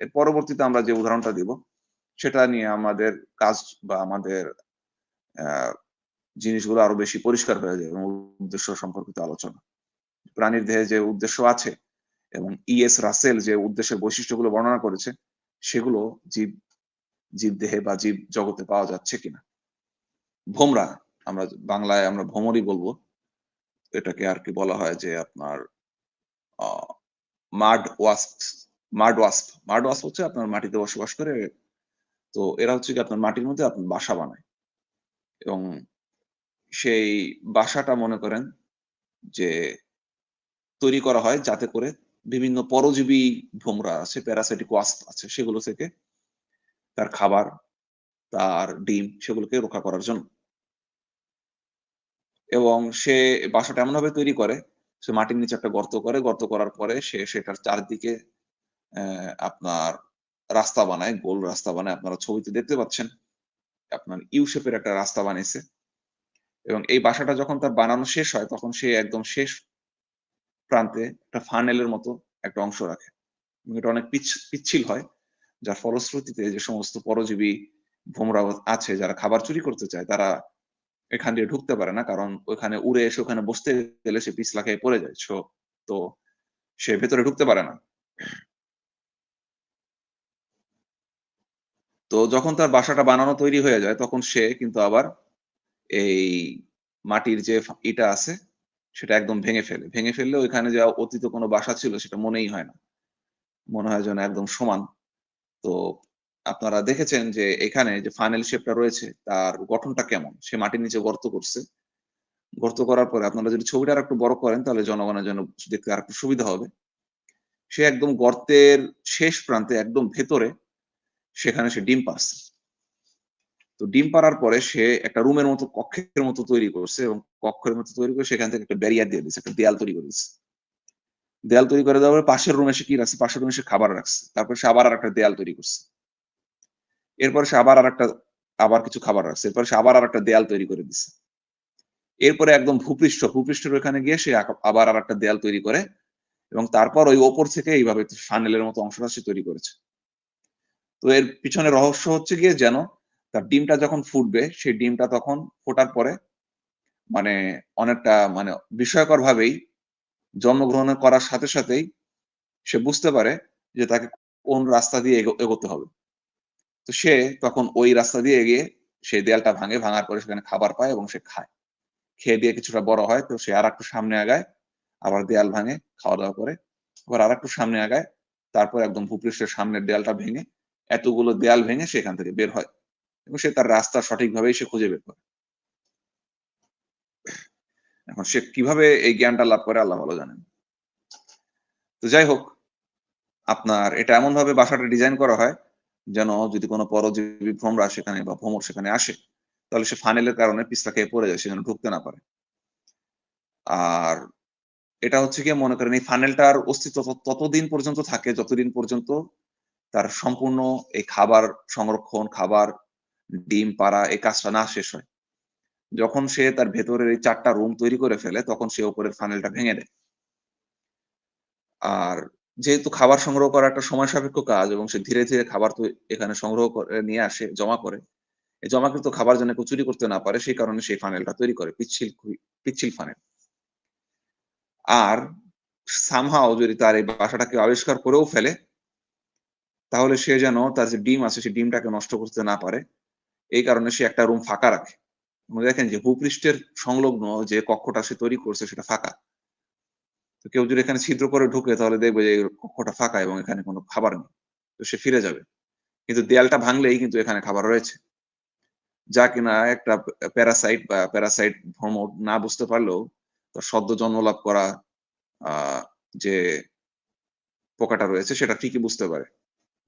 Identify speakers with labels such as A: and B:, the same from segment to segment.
A: এর পরবর্তীতে আমরা যে উদাহরণটা দিব, সেটা নিয়ে আমাদের কাজ বা আমাদের জিনিসগুলো আরও বেশি পরিষ্কার হয়ে যায় এবং উদ্দেশ্য সম্পর্কিত আলোচনা। প্রাণীর দেহে যে উদ্দেশ্য আছে এবং ইএস রাসেল যে উদ্দেশ্যের বৈশিষ্ট্যগুলো বর্ণনা করেছে, সেগুলো জীব জীব দেহে বা জীব জগতে পাওয়া যাচ্ছে কিনা। ভোমরা, আমরা বাংলায় আমরা ভ্রমরই বলব। এটাকে আর কি বলা হয় যে আপনার mud wasp mud wasp. Mud wasp হচ্ছে আপনার মাটিতে বসবাস করে, তো এরা হচ্ছে কি আপনার মাটির মধ্যে আপনার বাসা বানায়। এবং সেই বাসাটা মনে করেন যে তৈরি করা হয় যাতে করে বিভিন্ন পরজীবী ভোমরা আছে প্যারাসাইটিক ওয়াস্প আছে, সেগুলো থেকে তার খাবার, তার ডিম সেগুলোকে রক্ষা করার জন্য। এবং সে বাসাটা এমনভাবে তৈরি করে, সে মাটির নিচে একটা গর্ত করে, গর্ত করার পরে সে সেটার চারদিকে আপনার রাস্তা বানায়, গোল রাস্তা বানায় আপনারা ছবিতে দেখতে পাচ্ছেন আপনার ইউ শেপের একটা রাস্তা বানিয়েছে। এবং এই বাসাটা যখন তার বানানো শেষ হয়, তখন সে একদম শেষ প্রান্তে একটা ফানেলের মতো একটা অংশ রাখে। এটা অনেক পিচ্ছিল হয়, যার ফলশ্রুতিতে যে সমস্ত পরজীবী ভোমরা আছে, যারা খাবার চুরি করতে চায়, তারা এখান দিয়ে ঢুকতে পারে না, কারণ ওখানে উড়ে এসে ওখানে বসতে গেলে সে পিছলা খেয়ে পড়ে যায়। তো সে ভেতরে ঢুকতে পারে না। তো যখন তার বাসাটা বানানো তৈরি হয়ে যায়, তখন সে কিন্তু আবার এই মাটির যে ইটা আছে, সেটা একদম ভেঙে ফেলে। ভেঙে ফেললে ওইখানে যে অতীত কোনো বাসা ছিল, সেটা মনেই হয় না। মনে হয় যেন একদম সমান। তো আপনারা দেখেছেন যে এখানে যে ফাইনাল শেপটা রয়েছে, তার গঠনটা কেমন? সে মাটির নিচে গর্ত করছে। গর্ত করার পরে আপনারা যদি ছবিটা আর একটু বড় করেন, তাহলে জনগণের জন্য দেখতে আর একটু সুবিধা হবে। সে একদম গর্তের শেষ প্রান্তে, একদম ভেতরে সেখানে সে ডিম পাচ্ছে তো ডিম পাড়ার পরে সে একটা রুমের মতো, কক্ষের মতো তৈরি করছে এবং কক্ষের মতো তৈরি করে সেখান থেকে একটা ব্যারিয়ার দিয়ে দিচ্ছে একটা দেয়াল তৈরি করে দিচ্ছে দেয়াল তৈরি করে দেওয়ার পরে পাশের রুমে সে কি রাখছে? পাশের রুমে সে খাবার রাখছে। তারপর সে আবার আর একটা দেয়াল তৈরি করছে। এরপর সে আবার আর একটা আবার কিছু খাবার রাখছে। এরপর সে আবার আর একটা দেয়াল তৈরি করে দিচ্ছে এরপরে একদম ভূপৃষ্ঠ, ভূপৃষ্ঠের ওখানে গিয়ে সে আবার আর একটা দেয়াল তৈরি করে এবং তারপর ওই ওপর থেকে এইভাবে ফানেলের মতো অংশটা সে তৈরি করেছে। তো এর পিছনে রহস্য হচ্ছে গিয়ে যেন তার ডিমটা যখন ফুটবে, সেই ডিমটা তখন ফোটার পরে মানে অনেকটা মানে বিস্ময়কর ভাবেই জন্মগ্রহণ করার সাথে সাথেই সে বুঝতে পারে যে তাকে কোন রাস্তা দিয়ে এগোতে হবে। তো সে তখন ওই রাস্তা দিয়ে এগিয়ে সেই দেয়ালটা ভাঙে, ভাঙার পরে সেখানে খাবার পায় এবং সে খায়। খেয়ে দিয়ে কিছুটা বড় হয় তো সে আর একটু সামনে আগায়, আবার দেয়াল ভাঙে খাওয়া দাওয়া করে। আবার আর একটু সামনে আগায়, তারপর একদম ভূপৃষ্ঠের সামনের দেয়ালটা ভেঙে এতগুলো দেয়াল ভেঙে সেখান থেকে বের হয় এবং সে তার রাস্তা সঠিকভাবেই সে খুঁজে বের করে। এখন সে কীভাবে এই জ্ঞানটা লাভ করে আল্লাহ ভালো জানেন। তো যাই হোক, আপনার এটা এমন ভাবে বাসাটা ডিজাইন করা হয় যেন যদি কোনো পরজীবী ভ্রমরা সেখানে বা ভ্রমর সেখানে আসে, তাহলে সে ফানেলের কারণে পিস্তা খেয়ে পড়ে যায় সেখানে ঢুকতে না পারে। আর এটা হচ্ছে কি মনে করেন এই ফানেলটার অস্তিত্ব ততদিন পর্যন্ত থাকে, যতদিন পর্যন্ত তার সম্পূর্ণ এই খাবার সংরক্ষণ, খাবার, ডিম, পাড়া, এই কাজটা না শেষ হয়। যখন সে তার ভেতরের এই চারটা রুম তৈরি করে ফেলে, তখন সে ওপরের ফানেলটা ভেঙে দেয়। আর যেহেতু খাবার সংগ্রহ করা একটা সময় সাপেক্ষ কাজ এবং সে ধীরে ধীরে খাবার তো এখানে সংগ্রহ করে, নিয়ে আসে, জমা করে, এই জমাকৃত খাবার যেন চুরি করতে না পারে, সেই কারণে সেই ফানেলটা তৈরি করে, পিচ্ছিল পিচ্ছিল ফানেল আর সামহাও যদি তার এই বাসাটাকে আবিষ্কার করেও ফেলে তাহলে সে যেন তার যে ডিম আছে সেই ডিমটাকে নষ্ট করতে না পারে। এই কারণে সে একটা রুম ফাঁকা রাখে। দেখেন যে ভূপৃষ্ঠের সংলগ্ন যে কক্ষটা সে তৈরি করছে, সেটা ফাঁকা। তো কেউ যদি এখানে ছিদ্র করে ঢুকে, তাহলে দেখবে যে কক্ষটা ফাঁকা এবং এখানে কোনো খাবার নেই। তো সে ফিরে যাবে। কিন্তু দেয়ালটা ভাঙলেই কিন্তু এখানে খাবার রয়েছে। যা কিনা একটা প্যারাসাইট বা প্যারাসাইট ভ্রম না বুঝতে পারলেও তার সদ্য জন্মলাভ করা যে পোকাটা রয়েছে, সেটা ঠিকই বুঝতে পারে।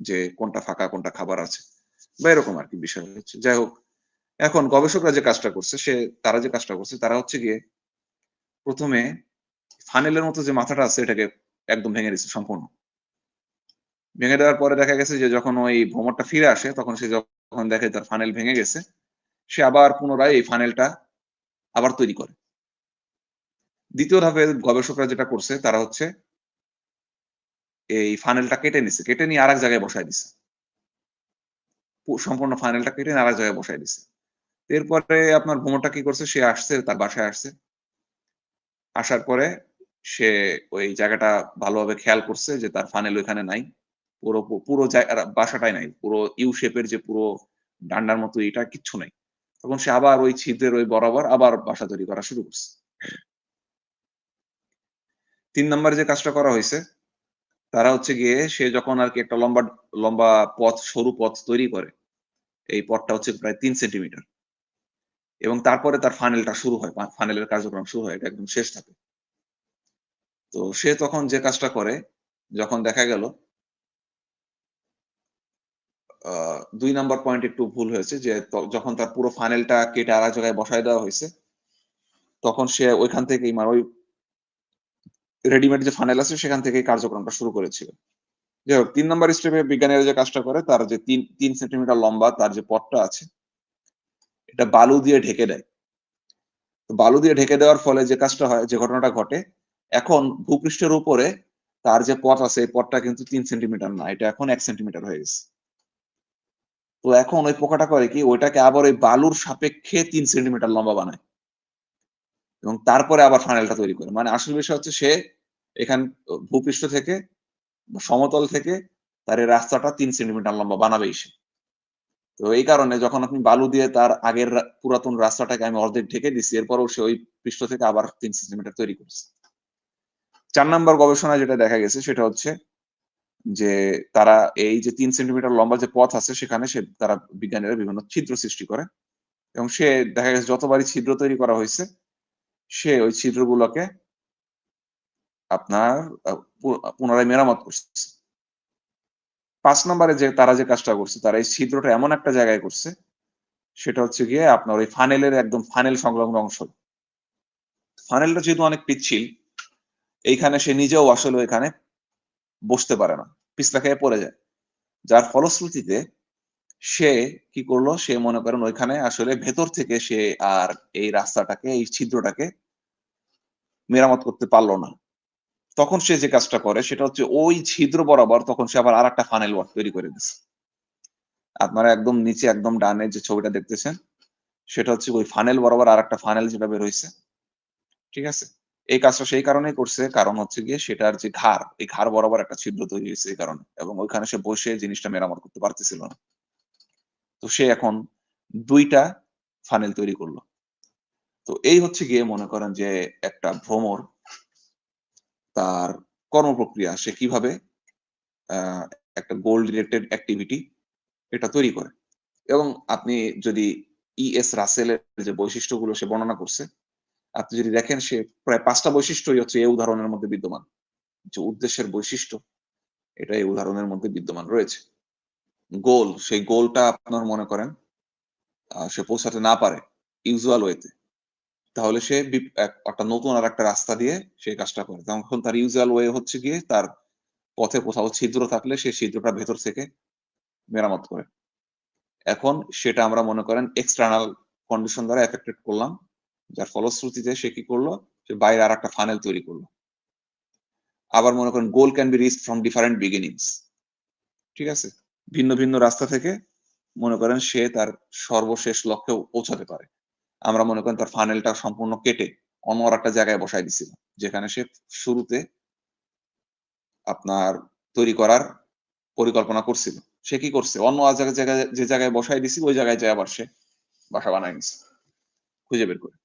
A: যে কোনটা ফাঁকা, কোনটা খাবার আছে বা এরকম আর কি বিষয় হচ্ছে। যাই হোক, এখন গবেষকরা যে কাজটা করছে, সে, তারা যে কাজটা করছে, তারা হচ্ছে গিয়ে প্রথমে ফানেলের মতো যে মাথাটা আছে, এটাকে একদম ভেঙে দিচ্ছে সম্পূর্ণ। ভেঙে দেওয়ার পরে দেখা গেছে যে যখন ওই ভ্রমণটা ফিরে আসে, তখন সে যখন দেখে তার ফানেল ভেঙে গেছে, সে আবার পুনরায় এই ফানেলটা আবার তৈরি করে। দ্বিতীয় ধাপে গবেষকরা যেটা করছে, তারা হচ্ছে এই ফানেলটা কেটে নিছে, কেটে নিয়ে আরেক জায়গায় বসায় দিছে। সম্পূর্ণ ফানেলটা কেটে নিয়ে আরেক জায়গায় বসায় দিছে। এরপরে আপনার ভ্রমণটা কি করছে, সে আসছে, তার বাসায় আসছে। আসার পরে সে ওই জায়গাটা ভালোভাবে খেয়াল করছে যে তার ফানেল ওইখানে নাই। পুরো পুরো বাসাটাই নাই, পুরো ইউ শেপের যে পুরো ডান্ডার মতো এটা কিচ্ছু নাই। তখন সে আবার ওই ছিদ্রের ওই বরাবর আবার বাসা তৈরি করা শুরু করছে। তিন নম্বরে যে কাজটা করা হয়েছে তারা হচ্ছে গিয়ে, সে যখন আর কি একটা লম্বা লম্বা পথ, সরু পথ তৈরি করে, এই পথটা হচ্ছে প্রায় তিন সেন্টিমিটার। এবং তারপরে তার ফানেলটা শুরু হয় ফানেলের কার্যক্রম শুরু হয়, এটা একদম শেষ থাকে তো সে তখন যে কাজটা করে, যখন দেখা গেল দুই নাম্বার পয়েন্ট একটু ভুল হয়েছে, যে যখন তার পুরো ফানেলটা কেটে আর জায়গায় বসায় দেওয়া হয়েছে, তখন সে ওইখান থেকেই মানে ওই রেডিমেড যে ফানেল আছে, সেখান থেকেই কার্যক্রমটা শুরু করেছিল। যাই হোক, তিন নম্বর স্টেপে বিজ্ঞানীরা যে কাজটা করে, তার যে তিন তিন সেন্টিমিটার লম্বা তার যে পথটা আছে, এটা বালু দিয়ে ঢেকে দেয়। বালু দিয়ে ঢেকে দেওয়ার ফলে যে কাজটা হয়, যে ঘটনাটা ঘটে, এখন ভূপৃষ্ঠের উপরে তার যে পথ আছে, এই পথটা কিন্তু তিন সেন্টিমিটার না, এটা এখন এক সেন্টিমিটার হয়ে গেছে। তো এখন ওই পোকাটা করে কি, ওইটাকে আবার ওই বালুর সাপেক্ষে তিন সেন্টিমিটার লম্বা বানায়। এবং তারপরে আবার ফানেলটা তৈরি করে। মানে আসল বিষয় হচ্ছে সে এখান, ভূপৃষ্ঠ থেকে, সমতল থেকে তার রাস্তাটা তিন সেন্টিমিটার লম্বা বানাবেই সে। তো এই কারণে যখন আপনি বালু দিয়ে তার আগের পুরাতন রাস্তাটাকে আমি অর্ধেক ঢেকে দিছি, এরপরও সে ওই পৃষ্ঠ থেকে আবার তিন সেন্টিমিটার তৈরি করছে। চার নাম্বার গবেষণায় যেটা দেখা গেছে সেটা হচ্ছে যে তারা এই যে তিন সেন্টিমিটার লম্বা যে পথ আছে সেখানে সে, তারা বিজ্ঞানীরা বিভিন্ন ছিদ্র সৃষ্টি করে। এবং সে দেখা গেছে যতবারই ছিদ্র তৈরি করা হয়েছে সে ওই ছিদ্রগুলোকে আপনার পুনরায় মেরামত করছে। পাঁচ নম্বরে যে তারা যে কাজটা করছে, তারা এই ছিদ্রটা এমন একটা জায়গায় করছে, সেটা হচ্ছে গিয়ে আপনার ওই ফানেলের একদম ফানেল সংলগ্ন অংশ। ফানেলটা যেহেতু অনেক পিচ্ছিল, এইখানে সে নিজেও আসলে এখানে বসতে পারে না, পিছলা খেয়ে পড়ে যায়। যার ফলশ্রুতিতে সে কি করল? সে মনে করেন ওইখানে আসলে ভেতর থেকে সে আর এই রাস্তাটাকে, এই ছিদ্রটাকে মেরামত করতে পারল না। তখন সে যে কাজটা করে সেটা হচ্ছে ওই ছিদ্র বরাবর তখন সে আবার আর একটা ফানেল ওয়ার্ক তৈরি করে দিচ্ছে আপনারা একদম নিচে একদম ডানে যে ছবিটা দেখতেছেন, সেটা হচ্ছে ওই ফানেল বরাবর আর একটা ফানেল যেটা বের হয়েছে ঠিক আছে? এই কাজটা সেই কারণেই করছে, কারণ হচ্ছে গিয়ে সেটার যে ঘাড়, এই ঘাড় বরাবর একটা ছিদ্র তৈরি হয়েছে এই কারণে। এবং ওইখানে সে বসে জিনিসটা মেরামত করতে পারতেছিল না। তো সে এখন দুইটা ফানেল তৈরি করল। তো এই হচ্ছে গিয়ে মনে করেন যে একটা ভ্রমর তার কর্মপ্রক্রিয়া, সে কীভাবে একটা গোল রিলেটেড অ্যাক্টিভিটি এটা তৈরি করে। এবং আপনি যদি ইএস রাসেলের যে বৈশিষ্ট্যগুলো সে বর্ণনা করছে, আপনি যদি দেখেন সে প্রায় পাঁচটা বৈশিষ্ট্যই হচ্ছে এই উদাহরণের মধ্যে বিদ্যমান। যে উদ্দেশ্যের বৈশিষ্ট্য এটা এই উদাহরণের মধ্যে বিদ্যমান রয়েছে। গোল, সেই গোলটা আপনার মনে করেন সে পৌঁছাতে না পারে, ইউজুয়াল ওয়েতে তাহলে সে একটা নতুন আর একটা রাস্তা দিয়ে সেই কাজটা করে। তখন তার ইউজুয়াল ওয়ে হচ্ছে গিয়ে তার পথে কোথাও ছিদ্র থাকলে সেই ছিদ্রটা ভেতর থেকে মেরামত করে। এখন সেটা আমরা মনে করেন এক্সটার্নাল কন্ডিশন দ্বারা এফেক্টেড করলাম, যার ফলশ্রুতিতে সে কি করল? সে বাইরে আর একটা ফানেল তৈরি করল। আবার মনে করেন goal can be reach from different beginnings ঠিক আছে? ভিন্ন ভিন্ন রাস্তা থেকে মনে করেন সে তার সর্বশেষ লক্ষ্যে পৌঁছাতে পারে। আমরা মনে করেন তার ফানেলটা সম্পূর্ণ কেটে অন্য একটা জায়গায় বসাই দিছিল যেখানে সে শুরুতে আপনার তৈরি করার পরিকল্পনা করছিল। সে কি করছে? অন্য জায়গায়, যে জায়গায় বসাই দিছিল ওই জায়গায় যায় আবার সে বাসা বানায় নিছে। খুঁজে বের করে।